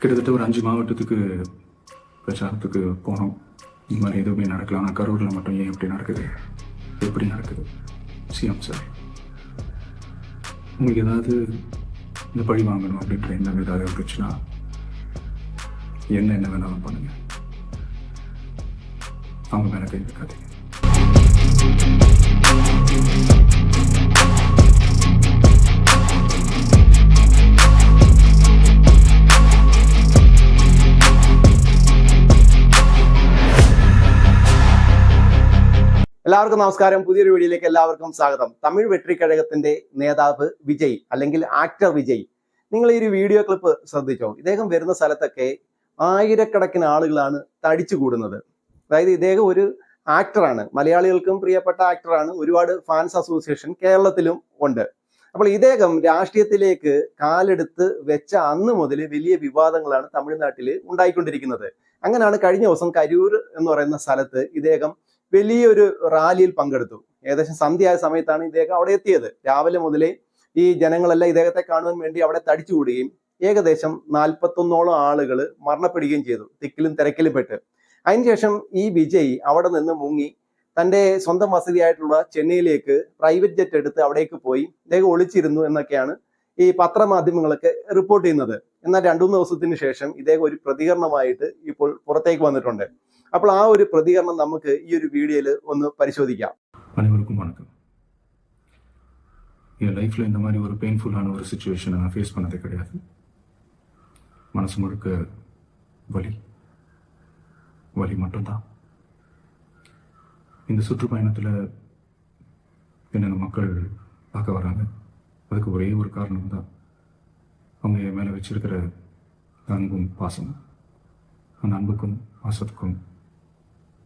கிட்டத்தட்ட ஒரு அஞ்சு மாவட்டத்துக்கு பிரச்சாரத்துக்கு போனோம். இந்த மாதிரி எதுவுமே நடக்கலாம் ஆனால் கரூரில் மட்டும் ஏன் எப்படி நடக்குது? எப்படி நடக்குது? சிஎம் சார் உங்களுக்கு ஏதாவது இந்த பழி வாங்கணும் அப்படின்ற எண்ணம் ஏதாவது இருந்துச்சுன்னா என்ன என்ன வேணாலும் பண்ணுங்க. அவங்க மேலே கை வைக்காதீங்க. എല്ലാവർക്കും നമസ്കാരം. പുതിയൊരു വീഡിയോയിലേക്ക് എല്ലാവർക്കും സ്വാഗതം. തമിഴ് വെട്രിക്കഴകത്തിന്റെ നേതാവ് വിജയ് അല്ലെങ്കിൽ ആക്ടർ വിജയ്. നിങ്ങൾ ഈ ഒരു വീഡിയോ ക്ലിപ്പ് ശ്രദ്ധിച്ചോ? ഇദ്ദേഹം വരുന്ന സ്ഥലത്തൊക്കെ ആയിരക്കണക്കിന് ആളുകളാണ് തടിച്ചു കൂടുന്നത് അതായത് ഇദ്ദേഹം ഒരു ആക്ടറാണ് മലയാളികൾക്കും പ്രിയപ്പെട്ട ആക്ടറാണ് ഒരുപാട് ഫാൻസ് അസോസിയേഷൻ കേരളത്തിലും ഉണ്ട്. അപ്പോൾ ഇദ്ദേഹം രാഷ്ട്രീയത്തിലേക്ക് കാലെടുത്ത് വെച്ച അന്ന് മുതൽ വലിയ വിവാദങ്ങളാണ് തമിഴ്നാട്ടിൽ ഉണ്ടായിക്കൊണ്ടിരിക്കുന്നത്. അങ്ങനെയാണ് കഴിഞ്ഞ ദിവസം കരൂർ എന്ന് പറയുന്ന സ്ഥലത്ത് ഇദ്ദേഹം വലിയൊരു റാലിയിൽ പങ്കെടുത്തു. ഏകദേശം സന്ധ്യയായ സമയത്താണ് ഇദ്ദേഹം അവിടെ എത്തിയത്. രാവിലെ മുതലേ ഈ ജനങ്ങളെല്ലാം ഇദ്ദേഹത്തെ കാണുവാൻ വേണ്ടി അവിടെ തടിച്ചുകൂടുകയും ഏകദേശം നാൽപ്പത്തൊന്നോളം ആളുകൾ മരണപ്പെടുകയും ചെയ്തു. തിക്കിലും തിരക്കിലും പെട്ട്. അതിനുശേഷം ഈ വിജയ് അവിടെ നിന്ന് മുങ്ങി തന്റെ സ്വന്തം വസതിയായിട്ടുള്ള ചെന്നൈയിലേക്ക് പ്രൈവറ്റ് ജെറ്റ് എടുത്ത് അവിടേക്ക് പോയി ഇദ്ദേഹം ഒളിച്ചിരുന്നു എന്നൊക്കെയാണ് ഈ പത്രമാധ്യമങ്ങളൊക്കെ റിപ്പോർട്ട് ചെയ്യുന്നത്. എന്നാൽ രണ്ടു മൂന്ന് ദിവസത്തിന് ശേഷം ഇദ്ദേഹം ഒരു പ്രതികരണമായിട്ട് ഇപ്പോൾ പുറത്തേക്ക് വന്നിട്ടുണ്ട്. അപ്പോൾ ആ ഒരു പ്രതികരണം നമുക്ക് ഈ ഒരു വീഡിയോയിൽ ഒന്ന് പരിശോധിക്കാം அனைவருக்கும் வணக்கம் என் லைஃப்பில் இந்த மாதிரி ஒரு பெயின்ஃபுல்லான ஒரு சுச்சுவேஷனை நான் ஃபேஸ் பண்ணதே கிடையாது மனசு முழுக்க வலி வலி மட்டும்தான் இந்த சுற்றுப்பயணத்தில் என்னென்ன மக்கள் பார்க்க வராங்க அதுக்கு ஒரே ஒரு காரணம் தான் அவங்க என் மேலே வச்சிருக்கிற அன்பும் பாசமும் அந்த அன்புக்கும் பாசத்துக்கும்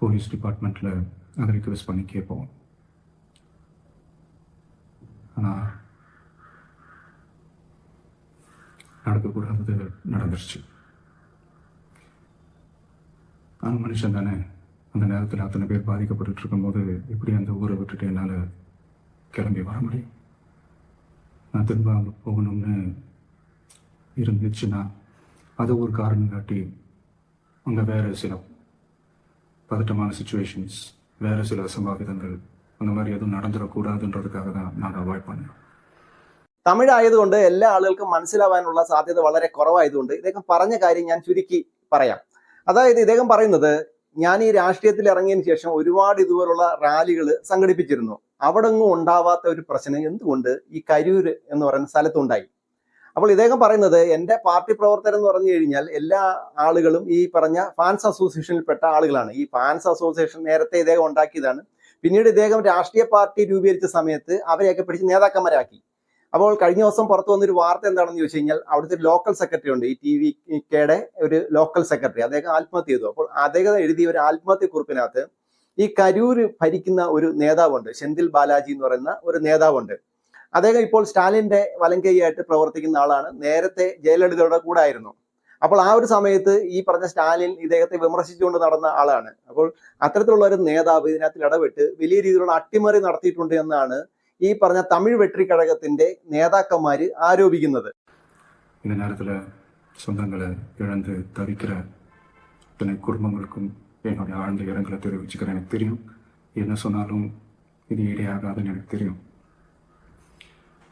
போலீஸ் டிபார்ட்மெண்ட்டில் அதை ரிக்வெஸ்ட் பண்ணி கேட்போம். ஆனால் நடக்கக்கூடாதது நடந்துருச்சு. நான் மனுஷன் தானே அந்த நேரத்தில் அத்தனை பேர் பாதிக்கப்பட்டு இருக்கும்போது எப்படி அந்த ஊரை விட்டுட்டு என்னால் கிளம்பி வர முடியும்? நான் திரும்ப அங்கே போகணும்னு இருந்துச்சுன்னா அதை ஒரு காரணம் காட்டி அங்கே வேறு சில பதட்டமான சுச்சுவேஷன்ஸ் வேறு சில அசம்பாவிதங்கள் அந்த மாதிரி எதுவும் நடந்துடக்கூடாதுன்றதுக்காக தான் நான் அவாய்ட் பண்ணேன் തമിഴ് ആയതുകൊണ്ട് എല്ലാ ആളുകൾക്കും മനസ്സിലാവാനുള്ള സാധ്യത വളരെ കുറവായതുകൊണ്ട് ഇദ്ദേഹം പറഞ്ഞ കാര്യം ഞാൻ ചുരുക്കി പറയാം അതായത് ഇദ്ദേഹം പറയുന്നത് ഞാൻ ഈ രാഷ്ട്രീയത്തിൽ ഇറങ്ങിയതിന് ശേഷം ഒരുപാട് ഇതുപോലുള്ള റാലികൾ സംഘടിപ്പിച്ചിരുന്നു അവിടെ ഒന്നും ഉണ്ടാവാത്ത ഒരു പ്രശ്നം എന്തുകൊണ്ട് ഈ കരൂര് എന്ന് പറയുന്ന സ്ഥലത്തുണ്ടായി അപ്പോൾ ഇദ്ദേഹം പറയുന്നത് എന്റെ പാർട്ടി പ്രവർത്തകർ എന്ന് പറഞ്ഞു കഴിഞ്ഞാൽ എല്ലാ ആളുകളും ഈ പറഞ്ഞ ഫാൻസ് അസോസിയേഷനിൽപ്പെട്ട ആളുകളാണ്. ഈ ഫാൻസ് അസോസിയേഷൻ നേരത്തെ ഇദ്ദേഹം ഉണ്ടാക്കിയതാണ്. പിന്നീട് ഇദ്ദേഹം രാഷ്ട്രീയ പാർട്ടി രൂപീകരിച്ച സമയത്ത് അവരെയൊക്കെ പിടിച്ച് നേതാക്കന്മാരാക്കി. അപ്പോൾ കഴിഞ്ഞ ദിവസം പുറത്തു വന്നൊരു വാർത്ത എന്താണെന്ന് ചോദിച്ചു കഴിഞ്ഞാൽ അവിടുത്തെ ലോക്കൽ സെക്രട്ടറി ഉണ്ട്. ഈ ടി വി കെയുടെ ഒരു ലോക്കൽ സെക്രട്ടറി അദ്ദേഹം ആത്മഹത്യ ചെയ്തു. അപ്പോൾ അദ്ദേഹം എഴുതിയ ഒരു ആത്മഹത്യ കുറിപ്പിനകത്ത് ഈ കരൂർ ഭരിക്കുന്ന ഒരു നേതാവുണ്ട്. ചെന്തിൽ ബാലാജി എന്ന് പറയുന്ന ഒരു നേതാവുണ്ട്. അദ്ദേഹം ഇപ്പോൾ സ്റ്റാലിന്റെ വലങ്കൈയായിട്ട് പ്രവർത്തിക്കുന്ന ആളാണ് നേരത്തെ ജയലളിതയുടെ കൂടെ ആയിരുന്നു അപ്പോൾ ആ ഒരു സമയത്ത് ഈ പറഞ്ഞ സ്റ്റാലിൻ ഇദ്ദേഹത്തെ വിമർശിച്ചുകൊണ്ട് നടന്ന ആളാണ് അപ്പോൾ അത്തരത്തിലുള്ള ഒരു നേതാവ് ഇതിനകത്ത് ഇടപെട്ട് വലിയ രീതിയിലുള്ള അട്ടിമറി നടത്തിയിട്ടുണ്ട് എന്നാണ് ഈ പറഞ്ഞ തമിഴ് വെട്രിക്കഴകത്തിന്റെ നേതാക്കന്മാര് ആരോപിക്കുന്നത് இந்த நேரத்தில் சொந்தங்களை இழந்து தவிக்கிற இத்தனை குடும்பங்களுக்கும் என்னுடைய ஆழ்ந்த இரங்கலை தெரிவிச்சுக்கிறேன் எனக்கு தெரியும் என்ன சொன்னாலும் இது ஈடையாகாதுன்னு எனக்கு தெரியும்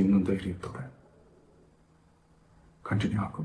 ഇന്നും ധൈര്യത്തോടെ കണ്ടിന്യൂ ആക്കും.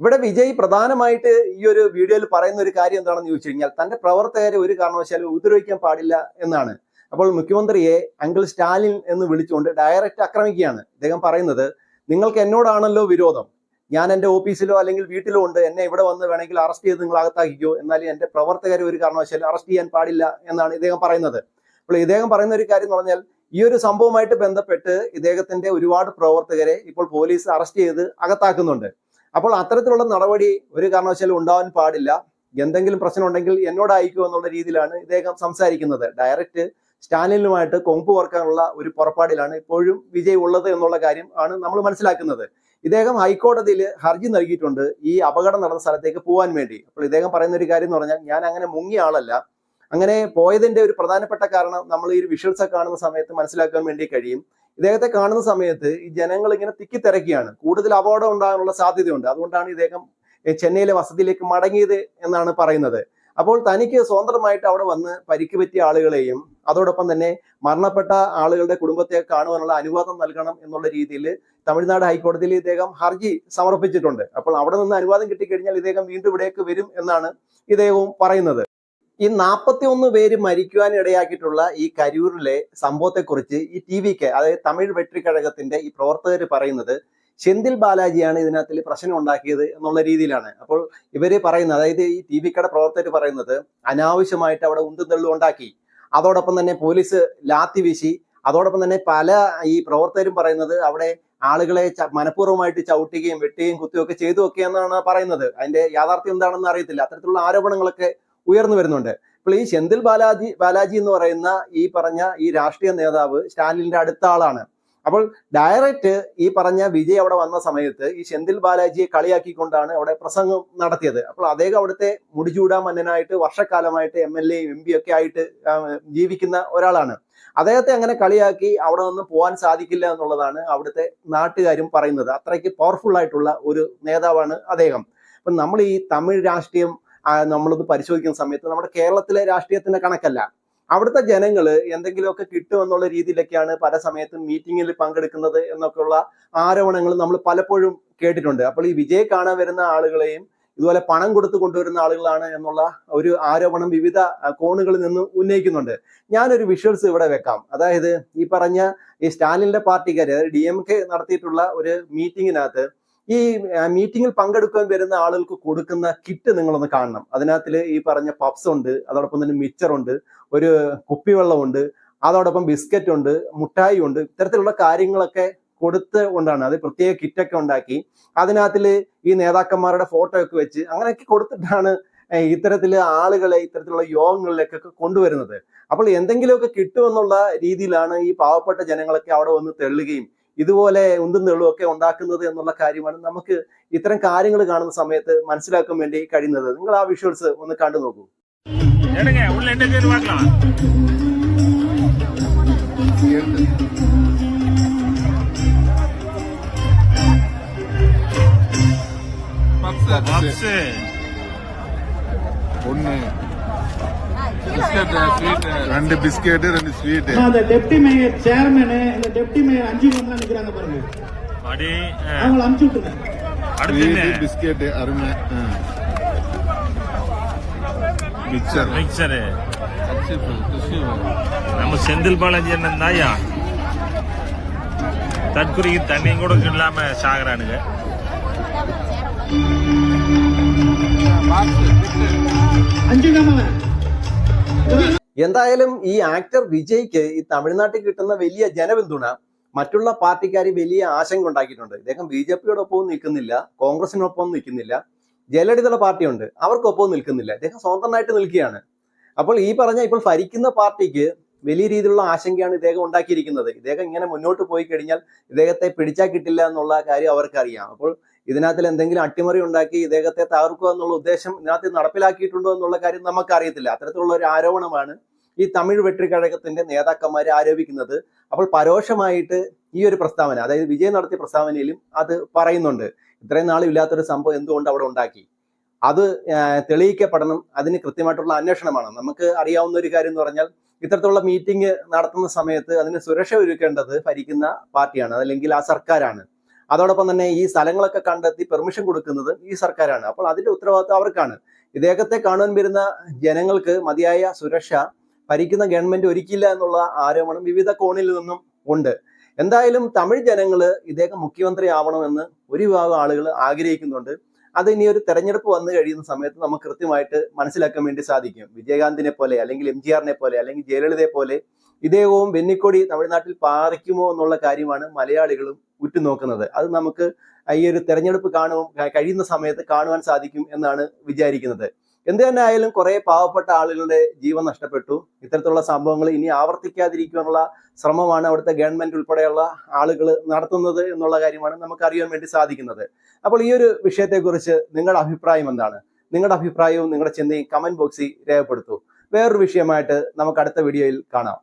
ഇവിടെ വിജയ് പ്രധാനമായിട്ട് ഈ ഒരു വീഡിയോയിൽ പറയുന്ന ഒരു കാര്യം എന്താണെന്ന് ചോദിച്ചു കഴിഞ്ഞാൽ തന്റെ പ്രവർത്തകരെ ഒരു കാരണവശാലും ഉപദ്രവിക്കാൻ പാടില്ല എന്നാണ്. അപ്പോൾ മുഖ്യമന്ത്രിയെ അങ്കിൾ സ്റ്റാലിൻ എന്ന് വിളിച്ചുകൊണ്ട് ഡയറക്റ്റ് ആക്രമിക്കുകയാണ്. അദ്ദേഹം പറയുന്നത് നിങ്ങൾക്ക് എന്നോടാണല്ലോ വിരോധം. ഞാൻ എന്റെ ഓഫീസിലോ അല്ലെങ്കിൽ വീട്ടിലോ ഉണ്ട്. എന്നെ ഇവിടെ വന്ന് വേണമെങ്കിൽ അറസ്റ്റ് ചെയ്ത് നിങ്ങൾ അകത്താക്കിക്കോ. എന്നാലും എന്റെ പ്രവർത്തകരെ ഒരു കാരണവശാലും അറസ്റ്റ് ചെയ്യാൻ പാടില്ല എന്നാണ് ഇദ്ദേഹം പറയുന്നത്. അപ്പോൾ ഇദ്ദേഹം പറയുന്ന ഒരു കാര്യം എന്ന് പറഞ്ഞാൽ ഈ ഒരു സംഭവവുമായിട്ട് ബന്ധപ്പെട്ട് ഇദ്ദേഹത്തിന്റെ ഒരുപാട് പ്രവർത്തകരെ ഇപ്പോൾ പോലീസ് അറസ്റ്റ് ചെയ്ത് അകത്താക്കുന്നുണ്ട്. അപ്പോൾ അത്തരത്തിലുള്ള നടപടി ഒരു കാരണവശാലും ഉണ്ടാവാൻ പാടില്ല. എന്തെങ്കിലും പ്രശ്നം ഉണ്ടെങ്കിൽ എന്നോട് അയക്കൂ എന്നുള്ള രീതിയിലാണ് ഇദ്ദേഹം സംസാരിക്കുന്നത്. ഡയറക്റ്റ് സ്റ്റാലിനുമായിട്ട് കൊമ്പ് ഓർക്കാനുള്ള ഒരു പുറപ്പാടിലാണ് ഇപ്പോഴും വിജയ് ഉള്ളത് എന്നുള്ള കാര്യം ആണ് നമ്മൾ മനസ്സിലാക്കുന്നത്. ഇദ്ദേഹം ഹൈക്കോടതിയിൽ ഹർജി നൽകിയിട്ടുണ്ട് ഈ അപകടം നടന്ന സ്ഥലത്തേക്ക് പോകാൻ വേണ്ടി. അപ്പോൾ ഇദ്ദേഹം പറയുന്ന ഒരു കാര്യം എന്ന് പറഞ്ഞാൽ ഞാൻ അങ്ങനെ മുങ്ങിയ ആളല്ല. അങ്ങനെ പോയതിന്റെ ഒരു പ്രധാനപ്പെട്ട കാരണം നമ്മൾ ഈ വിഷ്വൽസ് ഒക്കെ കാണുന്ന സമയത്ത് മനസ്സിലാക്കാൻ വേണ്ടി കഴിയും. ഇദ്ദേഹത്തെ കാണുന്ന സമയത്ത് ഈ ജനങ്ങൾ ഇങ്ങനെ തിക്കിത്തിരക്കുകയാണ് കൂടുതൽ അപകടം ഉണ്ടാകാനുള്ള സാധ്യതയുണ്ട്. അതുകൊണ്ടാണ് ഇദ്ദേഹം ചെന്നൈയിലെ വസതിയിലേക്ക് മടങ്ങിയത് എന്നാണ് പറയുന്നത്. അപ്പോൾ തനിക്ക് സ്വതന്ത്രമായിട്ട് അവിടെ വന്ന് പരിക്ക് പറ്റിയ ആളുകളെയും അതോടൊപ്പം തന്നെ മരണപ്പെട്ട ആളുകളുടെ കുടുംബത്തെ കാണുവാനുള്ള അനുവാദം നൽകണം എന്നുള്ള രീതിയിൽ തമിഴ്നാട് ഹൈക്കോടതിയിൽ ഇദ്ദേഹം ഹർജി സമർപ്പിച്ചിട്ടുണ്ട്. അപ്പോൾ അവിടെ നിന്ന് അനുവാദം കിട്ടിക്കഴിഞ്ഞാൽ ഇദ്ദേഹം വീണ്ടും ഇവിടേക്ക് വരും എന്നാണ് ഇദ്ദേഹവും പറയുന്നത്. ഈ നാൽപ്പത്തി ഒന്ന് പേര് മരിക്കുവാൻ ഇടയാക്കിയിട്ടുള്ള ഈ കരൂരിലെ സംഭവത്തെക്കുറിച്ച് ഈ ടി വിക്ക് അതായത് തമിഴ് വെട്രിക്കഴകത്തിന്റെ ഈ പ്രവർത്തകർ പറയുന്നത് ചെന്തിൽ ബാലാജിയാണ് ഇതിനകത്തിൽ പ്രശ്നം ഉണ്ടാക്കിയത് എന്നുള്ള രീതിയിലാണ്. അപ്പോൾ ഇവർ പറയുന്നത് അതായത് ഈ ടി വിക്കയുടെ പ്രവർത്തകർ പറയുന്നത് അനാവശ്യമായിട്ട് അവിടെ ഉന്തും ഉണ്ടാക്കി. അതോടൊപ്പം തന്നെ പോലീസ് ലാത്തി വീശി. അതോടൊപ്പം തന്നെ പല ഈ പ്രവർത്തകരും പറയുന്നത് അവിടെ ആളുകളെ മനഃപൂർവമായിട്ട് ചവിട്ടുകയും വെട്ടുകയും കുത്തുകയും ഒക്കെ ചെയ്തു ഒക്കെ എന്നാണ് പറയുന്നത്. അതിന്റെ യാഥാർത്ഥ്യം എന്താണെന്ന് അറിയത്തില്ല. അത്തരത്തിലുള്ള ആരോപണങ്ങളൊക്കെ ഉയർന്നു വരുന്നുണ്ട്. അപ്പോൾ ഈ ചെന്തിൽ ബാലാജി ബാലാജി എന്ന് പറയുന്ന ഈ പറഞ്ഞ ഈ രാഷ്ട്രീയ നേതാവ് സ്റ്റാലിന്റെ അടുത്ത ആളാണ്. അപ്പോൾ ഡയറക്റ്റ് ഈ പറഞ്ഞ വിജയ് അവിടെ വന്ന സമയത്ത് ഈ ചെന്തിൽ ബാലാജിയെ കളിയാക്കിക്കൊണ്ടാണ് അവിടെ പ്രസംഗം നടത്തിയത്. അപ്പോൾ അദ്ദേഹം അവിടുത്തെ മുടിചൂടാ മന്നനായിട്ട് വർഷക്കാലമായിട്ട് M L A M P ഒക്കെ ആയിട്ട് ജീവിക്കുന്ന ഒരാളാണ്. അദ്ദേഹത്തെ അങ്ങനെ കളിയാക്കി അവിടെ നിന്ന് പോകാൻ സാധിക്കില്ല എന്നുള്ളതാണ് അവിടുത്തെ നാട്ടുകാരും പറയുന്നത്. അത്രയ്ക്ക് പവർഫുൾ ആയിട്ടുള്ള ഒരു നേതാവാണ് അദ്ദേഹം. അപ്പം നമ്മൾ ഈ തമിഴ് രാഷ്ട്രീയം നമ്മളിത് പരിശോധിക്കുന്ന സമയത്ത് നമ്മുടെ കേരളത്തിലെ രാഷ്ട്രീയത്തിന്റെ കണക്കല്ല. അവിടുത്തെ ജനങ്ങൾ എന്തെങ്കിലുമൊക്കെ കിട്ടുമെന്നുള്ള രീതിയിലൊക്കെയാണ് പല സമയത്തും മീറ്റിങ്ങിൽ പങ്കെടുക്കുന്നത് എന്നൊക്കെയുള്ള ആരോപണങ്ങൾ നമ്മൾ പലപ്പോഴും കേട്ടിട്ടുണ്ട്. അപ്പോൾ ഈ വിജയ് കാണാൻ വരുന്ന ആളുകളെയും ഇതുപോലെ പണം കൊടുത്ത് കൊണ്ടുവരുന്ന ആളുകളാണ് എന്നുള്ള ഒരു ആരോപണം വിവിധ കോണുകളിൽ നിന്ന് ഉന്നയിക്കുന്നുണ്ട്. ഞാനൊരു വിഷ്വൽസ് ഇവിടെ വെക്കാം. അതായത് ഈ പറഞ്ഞ ഈ സ്റ്റാലിന്റെ പാർട്ടിക്കാർ അതായത് ഡി എം കെ നടത്തിയിട്ടുള്ള ഒരു മീറ്റിങ്ങിനകത്ത് ഈ മീറ്റിംഗിൽ പങ്കെടുക്കാൻ വരുന്ന ആളുകൾക്ക് കൊടുക്കുന്ന കിറ്റ് നിങ്ങളൊന്ന് കാണണം. അതിനകത്തിൽ ഈ പറഞ്ഞ പപ്സ് ഉണ്ട് അതോടൊപ്പം തന്നെ മിച്ചർ ഉണ്ട് ഒരു കുപ്പിവെള്ളമുണ്ട് അതോടൊപ്പം ബിസ്ക്കറ്റ് ഉണ്ട് മുട്ടായി ഉണ്ട് ഇത്തരത്തിലുള്ള കാര്യങ്ങളൊക്കെ കൊടുത്ത് കൊണ്ടാണ്. അത് പ്രത്യേക കിറ്റൊക്കെ ഉണ്ടാക്കി. അതിനകത്തിൽ ഈ നേതാക്കന്മാരുടെ ഫോട്ടോ ഒക്കെ വെച്ച് അങ്ങനെയൊക്കെ കൊടുത്തിട്ടാണ് ഇത്തരത്തിൽ ആളുകളെ ഇത്തരത്തിലുള്ള യോഗങ്ങളിലേക്കൊക്കെ കൊണ്ടുവരുന്നത്. അപ്പോൾ എന്തെങ്കിലുമൊക്കെ കിട്ടുമെന്നുള്ള രീതിയിലാണ് ഈ പാവപ്പെട്ട ജനങ്ങളൊക്കെ അവിടെ വന്ന് തെള്ളുകയും ഇതുപോലെ ഉന്തും ഒക്കെ ഉണ്ടാക്കുന്നത് എന്നുള്ള കാര്യമാണ് നമുക്ക് ഇത്തരം കാര്യങ്ങൾ കാണുന്ന സമയത്ത് മനസ്സിലാക്കാൻ വേണ്ടി കഴിയുന്നത്. നിങ്ങൾ ആ വിഷ്വൽസ് ഒന്ന് കണ്ടു നോക്കൂ. ഒന്നേ. ரெண்டு பிஸ்கெட் ரெண்டு ஸ்வீட் அந்த டெப்டி மேயர் சேர்மனு இந்த டெப்டி மேயர் அஞ்சு ரூம்லாம் நிக்கிறாங்க பாருங்க. அடி அவங்கள அனுப்பிச்சு விட்டுருங்க. அடுத்து பிஸ்கெட் அருமை. மிக்சர் மிக்சரு நம்ம செந்தில் பாலாஜி என்ன தாயா தற்குறிக்கு தண்ணியும் கூட இல்லாம சாகுறானுங்க. அஞ்சு தாம എന്തായാലും ഈ ആക്ടർ വിജയ്ക്ക് ഈ തമിഴ്നാട്ടിൽ കിട്ടുന്ന വലിയ ജനപിന്തുണ മറ്റുള്ള പാർട്ടിക്കാർ വലിയ ആശങ്ക ഉണ്ടാക്കിയിട്ടുണ്ട്. ഇദ്ദേഹം ബി ജെ പിയോടൊപ്പവും നിൽക്കുന്നില്ല കോൺഗ്രസിനൊപ്പം നിൽക്കുന്നില്ല ജയലളിതയുടെ പാർട്ടിയുണ്ട് അവർക്കൊപ്പവും നിൽക്കുന്നില്ല. ഇദ്ദേഹം സ്വന്തമായിട്ട് നിൽക്കുകയാണ്. അപ്പോൾ ഈ പറഞ്ഞ ഇപ്പോൾ ഭരിക്കുന്ന പാർട്ടിക്ക് വലിയ രീതിയിലുള്ള ആശങ്കയാണ് ഇദ്ദേഹം ഉണ്ടാക്കിയിരിക്കുന്നത്. ഇദ്ദേഹം ഇങ്ങനെ മുന്നോട്ട് പോയി കഴിഞ്ഞാൽ ഇദ്ദേഹത്തെ പിടിച്ചാൽ കിട്ടില്ല എന്നുള്ള കാര്യം അവർക്കറിയാം. അപ്പോൾ ഇതിനകത്തിൽ എന്തെങ്കിലും അട്ടിമറി ഉണ്ടാക്കി ഇദ്ദേഹത്തെ തകർക്കുക എന്നുള്ള ഉദ്ദേശം ഇതിനകത്ത് നടപ്പിലാക്കിയിട്ടുണ്ടോ എന്നുള്ള കാര്യം നമുക്ക് അറിയത്തില്ല അത്തരത്തിലുള്ള ഒരു ആരോപണമാണ് ഈ തമിഴ് വെട്ടിക്കഴകത്തിന്റെ നേതാക്കന്മാർ ആരോപിക്കുന്നത്. അപ്പോൾ പരോക്ഷമായിട്ട് ഈ ഒരു പ്രസ്താവന അതായത് വിജയ് നടത്തിയ പ്രസ്താവനയിലും അത് പറയുന്നുണ്ട്. ഇത്രയും നാളും ഇല്ലാത്തൊരു സംഭവം എന്തുകൊണ്ട് അവിടെ ഉണ്ടാക്കി? അത് തെളിയിക്കപ്പെടണം. അതിന് കൃത്യമായിട്ടുള്ള അന്വേഷണമാണ്. നമുക്ക് അറിയാവുന്ന ഒരു കാര്യം എന്ന് പറഞ്ഞാൽ ഇത്തരത്തിലുള്ള മീറ്റിംഗ് നടത്തുന്ന സമയത്ത് അതിന് സുരക്ഷ ഒരുക്കേണ്ടത് ഭരിക്കുന്ന പാർട്ടിയാണ് അതല്ലെങ്കിൽ ആ സർക്കാരാണ്. അതോടൊപ്പം തന്നെ ഈ സ്ഥലങ്ങളൊക്കെ കണ്ടെത്തി പെർമിഷൻ കൊടുക്കുന്നത് ഈ സർക്കാരാണ്. അപ്പോൾ അതിന്റെ ഉത്തരവാദിത്വം അവർക്കാണ്. ഇദ്ദേഹത്തെ കാണുവാൻ വരുന്ന ജനങ്ങൾക്ക് മതിയായ സുരക്ഷ ഭരിക്കുന്ന ഗവൺമെന്റ് ഒരുക്കില്ല എന്നുള്ള ആരോപണം വിവിധ കോണിൽ നിന്നും ഉണ്ട്. എന്തായാലും തമിഴ് ജനങ്ങൾ ഇദ്ദേഹം മുഖ്യമന്ത്രി ആവണമെന്ന് ഒരു വിഭാഗം ആളുകൾ ആഗ്രഹിക്കുന്നുണ്ട്. അത് ഇനി ഒരു തെരഞ്ഞെടുപ്പ് വന്നു കഴിയുന്ന സമയത്ത് നമുക്ക് കൃത്യമായിട്ട് മനസ്സിലാക്കാൻ വേണ്ടി സാധിക്കും. വിജയകാന്തിനെ പോലെ അല്ലെങ്കിൽ എം ജി ആറിനെ പോലെ അല്ലെങ്കിൽ ജയലളിതയെ പോലെ ഇദ്ദേഹവും വെന്നിക്കൊടി തമിഴ്നാട്ടിൽ പാറിക്കുമോ എന്നുള്ള കാര്യമാണ് മലയാളികളും ഉറ്റുനോക്കുന്നത്. അത് നമുക്ക് ഈ ഒരു തെരഞ്ഞെടുപ്പ് കാണും കഴിയുന്ന സമയത്ത് കാണുവാൻ സാധിക്കും എന്നാണ് വിചാരിക്കുന്നത്. എന്ത് തന്നെ ആയാലും കുറെ പാവപ്പെട്ട ആളുകളുടെ ജീവൻ നഷ്ടപ്പെട്ടു. ഇത്തരത്തിലുള്ള സംഭവങ്ങൾ ഇനി ആവർത്തിക്കാതിരിക്കാനുള്ള ശ്രമമാണ് അവിടുത്തെ ഗവൺമെന്റ് ഉൾപ്പെടെയുള്ള ആളുകൾ നടത്തുന്നത് എന്നുള്ള കാര്യമാണ് നമുക്ക് അറിയാൻ വേണ്ടി സാധിക്കുന്നത്. അപ്പോൾ ഈ ഒരു വിഷയത്തെക്കുറിച്ച് നിങ്ങളുടെ അഭിപ്രായം എന്താണ്? നിങ്ങളുടെ അഭിപ്രായവും നിങ്ങളുടെ ചിന്തയും കമന്റ് ബോക്സിൽ രേഖപ്പെടുത്തൂ. വേറൊരു വിഷയമായിട്ട് നമുക്ക് അടുത്ത വീഡിയോയിൽ കാണാം.